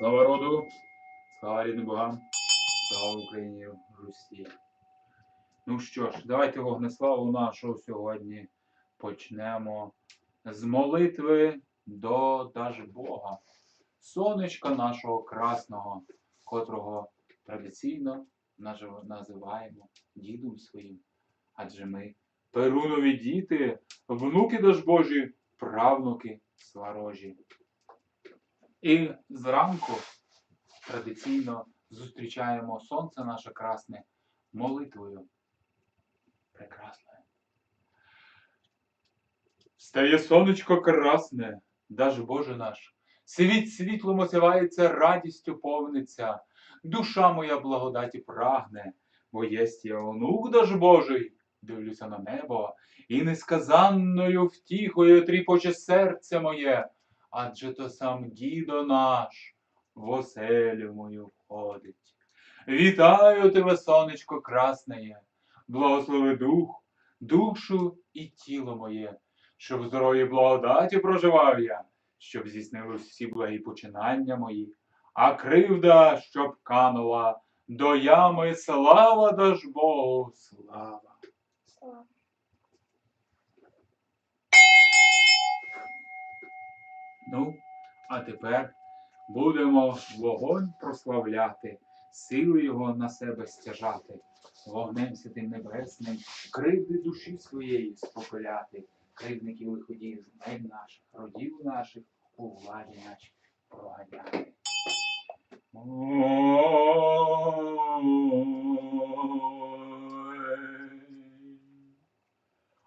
Слава роду, слава рідним богам, слава Україні Русі. Ну що ж, давайте вогнеславу нашого сьогодні почнемо з молитви до Дажбога, сонечка нашого красного, котрого традиційно називаємо дідом своїм. Адже ми Перунові діти, внуки Дажбожі, правнуки сварожі. І зранку традиційно зустрічаємо сонце наше красне молитвою. Прекрасною. Стає сонечко красне, даж Боже наш, світ світлом осявається, радістю повниться, душа моя благодаті прагне, бо єсть я онук даж Божий, дивлюся на небо, і несказанною втіхою тріпоче серце моє, адже то сам дідо наш в оселю мою входить. Вітаю тебе, сонечко красне, благослови дух, душу і тіло моє, щоб в здоров'ї благодаті проживав я, щоб здійснились всі благі починання мої, а кривда, щоб канула до ями, слава даж Богу, слава. Ну, а тепер будемо вогонь прославляти, сили його на себе стяжати, вогнем святим небесним, кривди душі своєї спопиляти, кривдників лиходіїв земель наших, родів наших, у владі нашій проганяти.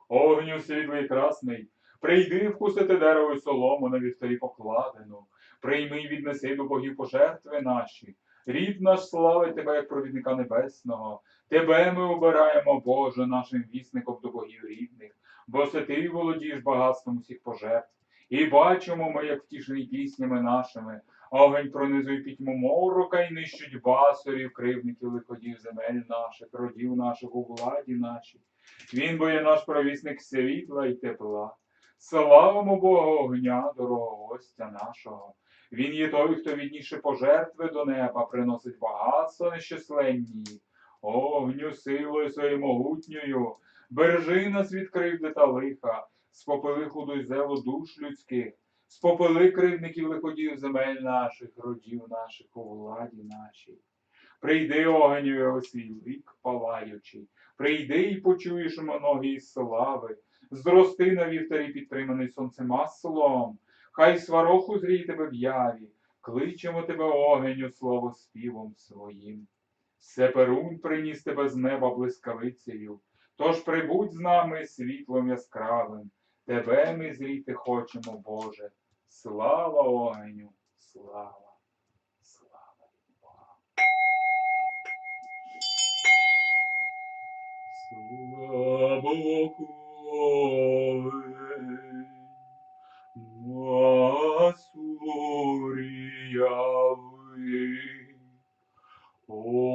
Огню світлий красний, прийди вкусити дерево й солому на вівторі покладену, прийми й віднеси до богів пожертви наші. Рід наш славить тебе, як провідника небесного. Тебе ми обираємо, Боже, нашим вісником до богів рідних, бо це ти володієш багатством усіх пожертв. І бачимо ми, як втішений піснями нашими, огонь пронизує пітьму морока і нищить басорів, кривників лиходів земель наших, родів наших у владі нашій. Він бо є наш провісник світла й тепла. Славимо Бога огня, дорогого гостя нашого. Він є той, хто відніше пожертви до неба приносить багатство нещасленні. Огню силою своєю могутньою, бережи нас від кривди та лиха, спопили худу й зело душ людських, спопили кривдників лиходів земель наших, родів наших у владі нашій. Прийди огню його свій лик палаючий, прийди і почуєш многі слави, зрости на вівтарі підтриманий сонцем маслом, хай свароху зрій тебе в яві, кличемо тебе огеню слово співом своїм. Сеперун приніс тебе з неба блискавицею, тож прибудь з нами світлом яскравим, тебе ми зріти хочемо, Боже. Слава огеню, слава, слава Богу. Masuria vi, o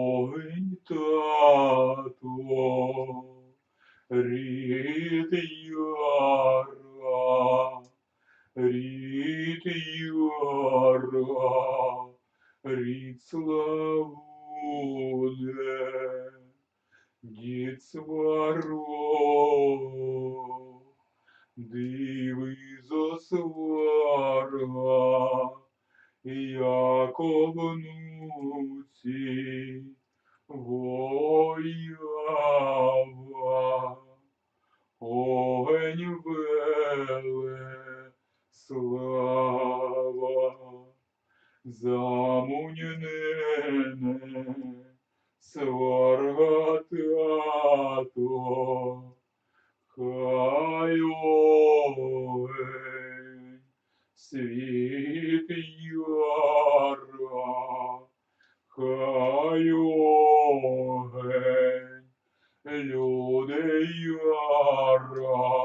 Lord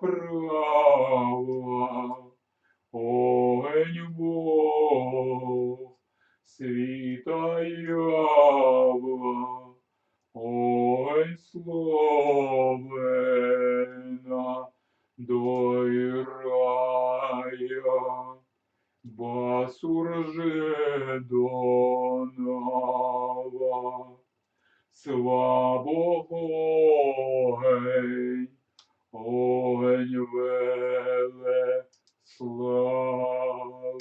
права, огонь Бог, світа ява, огонь словена, до рая. Басурже донава, слабо огонь, огонь веле слава.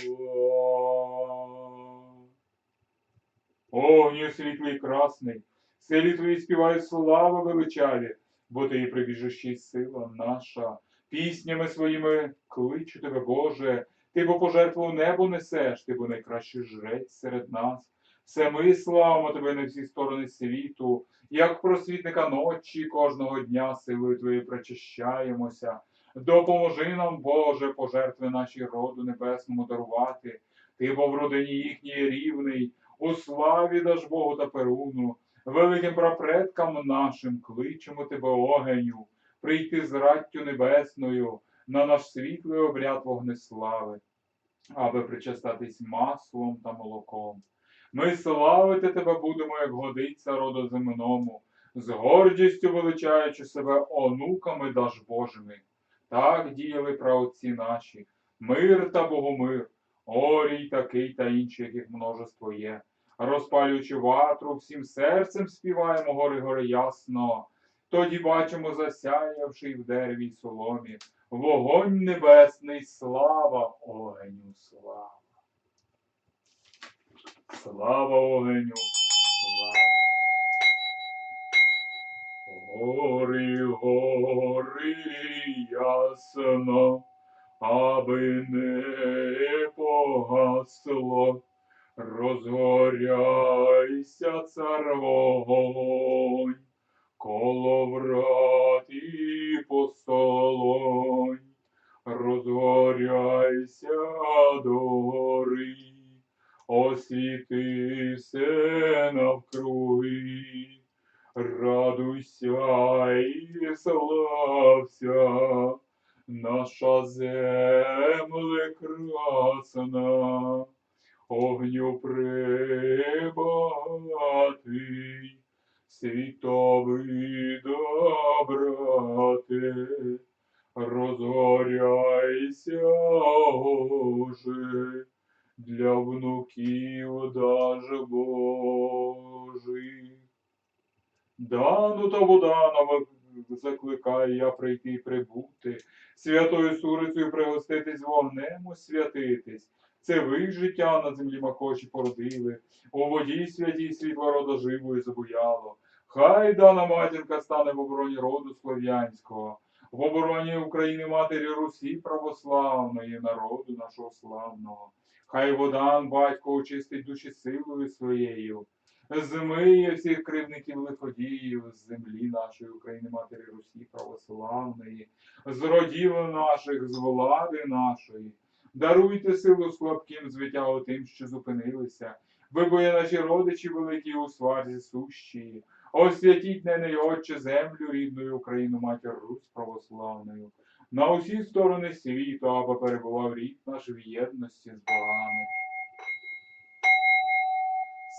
Огню світлий красний, селі твої співає слава величаві, бо ти і прибіжущий сила наша. Піснями своїми кличу тебе, Боже, ти бо пожертву небо несеш, ти бо найкращий жрець серед нас. Все ми славимо тебе на всі сторони світу, як просвітника ночі кожного дня силою твоєю причащаємося. Допоможи нам, Боже, пожертви наші роду небесному дарувати. Ти бо в родині їхній рівний, у славі даж Богу та Перуну, великим прапредкам нашим кличемо тебе, огеню, прийти з раттю небесною на наш світлий обряд вогнеслави, аби причастатись маслом та молоком. Ми славити тебе будемо, як годиться родоземному, з гордістю величаючи себе онуками даж Божими. Так діяли праотці наші, мир та богомир, орій такий та інший, яких множество є. Розпалюючи ватру, всім серцем співаємо гори гори ясно. Тоді бачимо засяявший в дереві соломі, вогонь небесний, слава огеню, слава. Слава огеню, слава. Гори, гори ясно, аби не погасло. Розгоряйся, цар вогонь, коло врат і постолонь, розгоряйся до гори, освіти все навкруги, радуйся і слався, наша земле красна, огню прибагатий, світовий доброти, розгоряйся, Боже, для внуків даж Божих. Дану та Будана закликаю я прийти і прибути, святою сурицею пригоститись вогнем освятитись. Це ви життя на землі макоші породили, у воді святій світло рода живої забуяло. Хай дана матінка стане в обороні роду слов'янського, в обороні України матері Русі православної, народу нашого славного. Хай водан батько очистить душі силою своєю, змиє всіх кривників лиходіїв з землі нашої України, матері Русі православної, з родів наших, з влади нашої. Даруйте силу слабким звитягу тим, що зупинилися. Ви наші родичі великі у сварзі сущі. Освятіть неї, Отче, землю рідною Україну, матір Русь православною. На усі сторони світу, аби перебував рід наш в єдності з богами.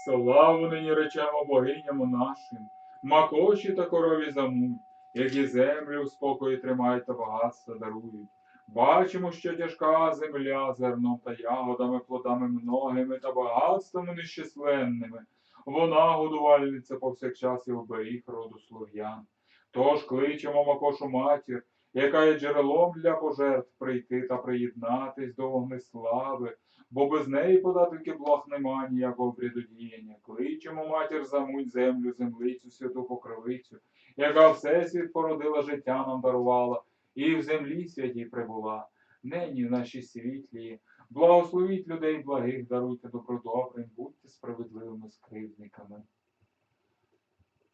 Славу нині речемо богиням нашим, макоші та корові замуть, які землю в спокої тримають та багатства дарують. Бачимо, що тяжка земля зерном та ягодами, плодами многими та багатствами нещисленними. Вона годувальниця повсякчас і оберіг роду слов'ян. Тож кличемо Макошу матір, яка є джерелом для пожертв прийти та приєднатись до вогнеслави, бо без неї подательки благ нема ніякого предодіяння. Кличемо матір замуть землю, землицю, святу покровицю, яка всесвіт породила життя нам дарувала, і в землі святій прибула. Нині в нашій світлі. Благословіть людей благих, даруйте добродобрим, будьте справедливими скривдниками.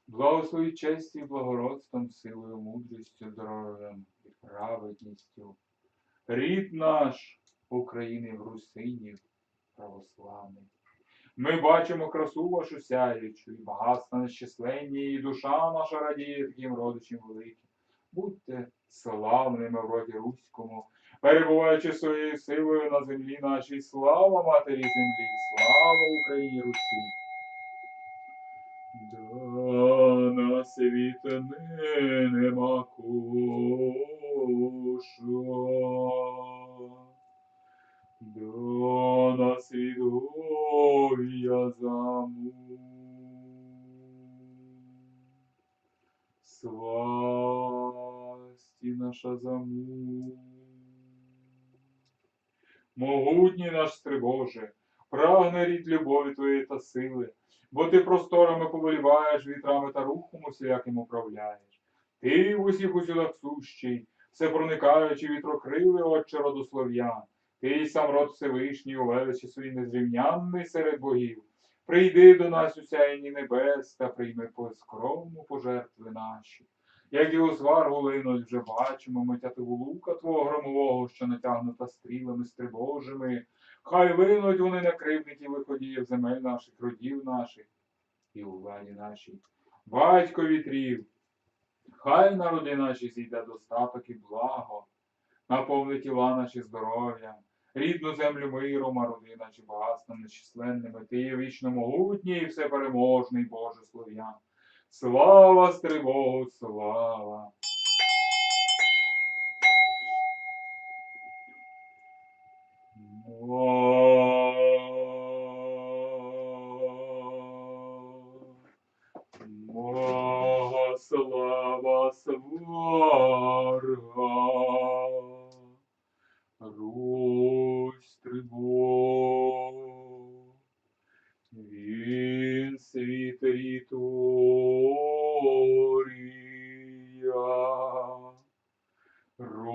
Благословіть честі благородством, силою, мудрістю, здоров'ям і праведністю. Рід наш України в Русинів православний. Ми бачимо красу вашу сяючу, і багатства нещисленні, і душа наша радіє таким родичам великим. Будьте славними в роді Руському, перебуваючи своєю силою на землі нашій, слава Матері землі, слава Україні Русі. Да світ нема коша. Да на світ заму. Свасті наша заму. Могутній наш Стрибоже, прагне рід любові твоєї та сили, бо ти просторами повеліваєш, вітрами та рухом усіляким управляєш. Ти в усіх усюдах сущий, все проникаючи вітрокрили, отче роду слов'ян. Ти сам род Всевишній у величі свій незрівнянний серед богів. Прийди до нас у сяйні небес та прийми по скромну пожертви наші. Як і у зваргу линуть вже бачимо, митятиву лука твого громового, що натягнута стрілами стрибожими. Хай линуть вони на кривників виходіїв земель наших, родів наших і у владі нашій. Батько вітрів, хай народи наші зійде достаток і благо, наповни тіла наші здоров'ям, рідну землю миром, а чи багатством нечисленними. Ти є вічно могутній і всепереможний, Боже слов'ян. Слава Стрибогу, слава!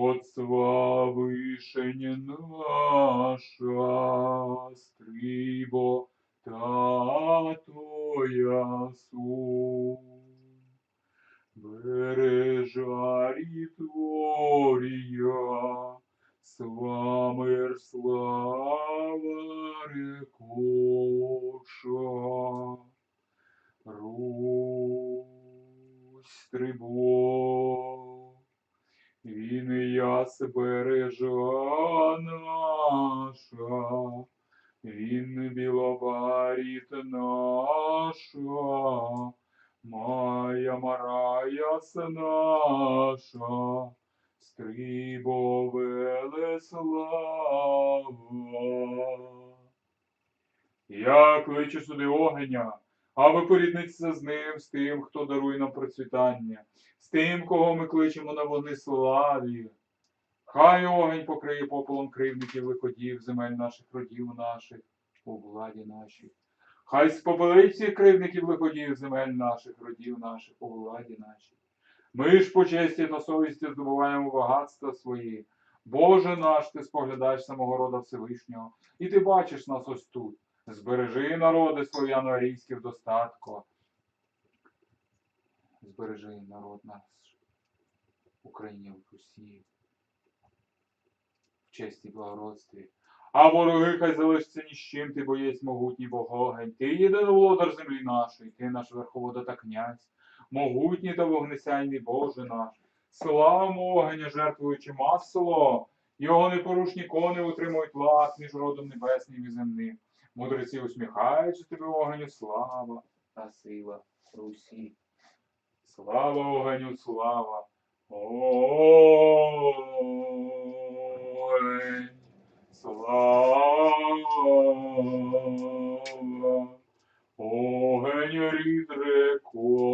Род славишень наша, він яс бережа наша, він біловаріт наша, Майя Мараяс наша, Стрибо Велеслава. Я кличу сюди огеня, а ви порідниться з ним, з тим, хто дарує нам процвітання, з тим, кого ми кличемо на вогнеславі. Хай огонь покриє пополом кривників виходів, земель наших родів наших, у владі нашій. Хай спопелить всіх кривників виходів, земель наших, родів наших, у владі нашій. Ми ж по честі та совісті здобуваємо багатства свої. Боже наш, ти споглядаєш самого рода Всевишнього, і ти бачиш нас ось тут. Збережи народи слов'яно-арійські в достатку. Збережи народ наш, Україні в Русі, в честі благородстві. А вороги хай залишаться ні з чим, ти боєць могутній богогень. Ти єдиний володар землі нашої, ти наш верховода та князь, могутній та вогнесяйний Боже наш. Славимо огеня, жертвуючи масло, його непорушні кони утримують лад між родом небесним і земним. Мудреці усміхаються тобі огеню, слава та сила Русі. Слава огеню, слава. Огонь. Слава. Огонь рід рекоша,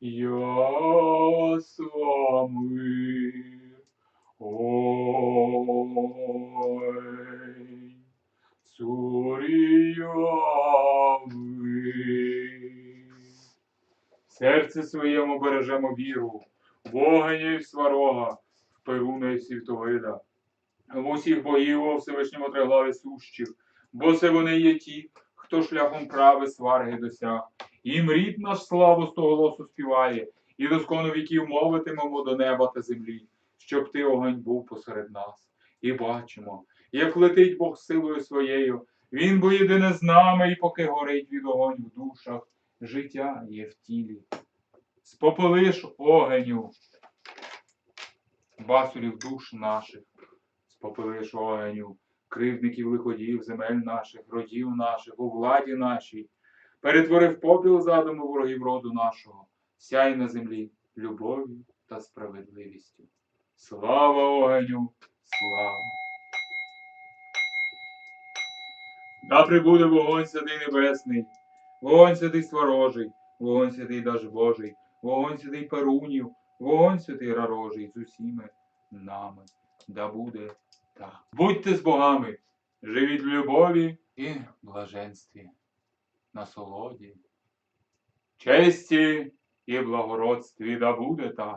я самий, ой. Серце своєму бережемо віру, вогоню і сварога, перуна і світовида. в усіх богів о Всевишньому триглаві сущих, бо це вони є ті, хто шляхом прави сварги досяг. Їм рід наш того голосу співає, і доскону віків мовитимемо до неба та землі, щоб ти огонь був посеред нас. І бачимо, як летить Бог силою своєю, він бо єдине з нами, і поки горить від огонь в душах, життя є в тілі. Спопелиш огеню, басурів душ наших, спопелиш огеню, кривдників лиходів, земель наших, родів наших, у владі нашій, перетворив попіл задуму ворогів роду нашого, сяй на землі любов'ю та справедливістю. Слава огеню, слава! Да прибуде вогонь святий небесний, вогонь святий сворожий, вогонь святий даж Божий, вогонь святий Перунів, вогонь святий рарожий з усіми нами. Да буде так. Будьте з богами, живіть в любові і блаженстві, насолоді, честі і благородстві да буде так.